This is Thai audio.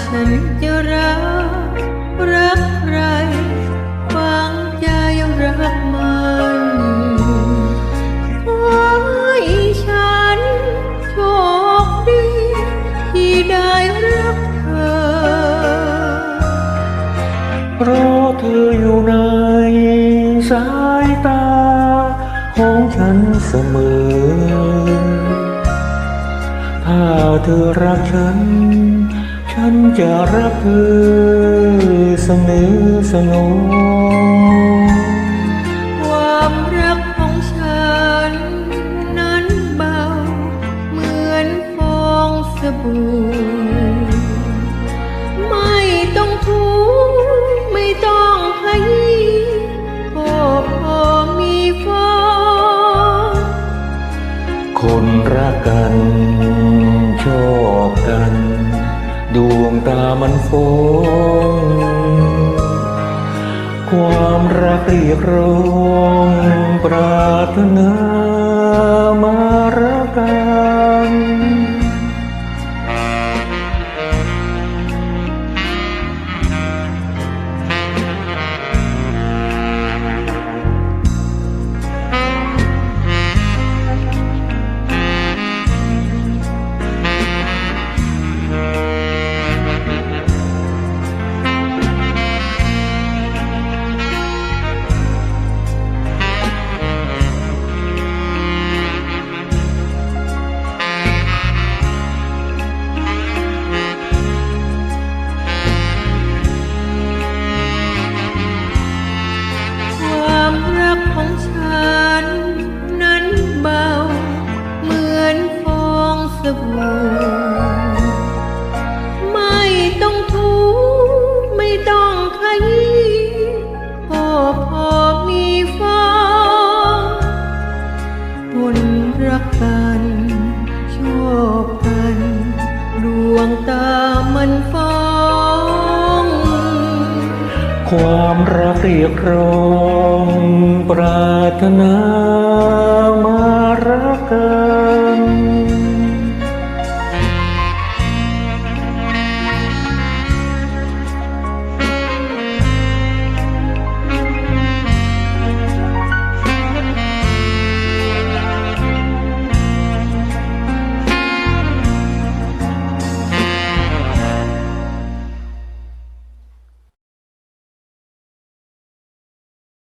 ฉันจะรัก รักใครฟังใจยังรักมันขอให้ฉันโชคดี ที่ได้รักเธอ เพราะเธออยู่ในสายตา ของฉันเสมอ ถ้าเธอรักฉัน ฉันจะรักเธอเสมอเสมอความรักของฉัน นั้นเบา เหมือนฟองสบู่ไม่ต้องทูไม่ต้องขยี้ก็พอมีฟองคนรักกันชอบกัน ดวงตามันฟงความรักเรียกร้องปรารถนา บู่ไม่ต้องทูไม่ต้องขยี้ก็พอมีฟองคนรักกันชอบกันดวงตามันฟ้อง ความรักเรียกร้องปรารถนา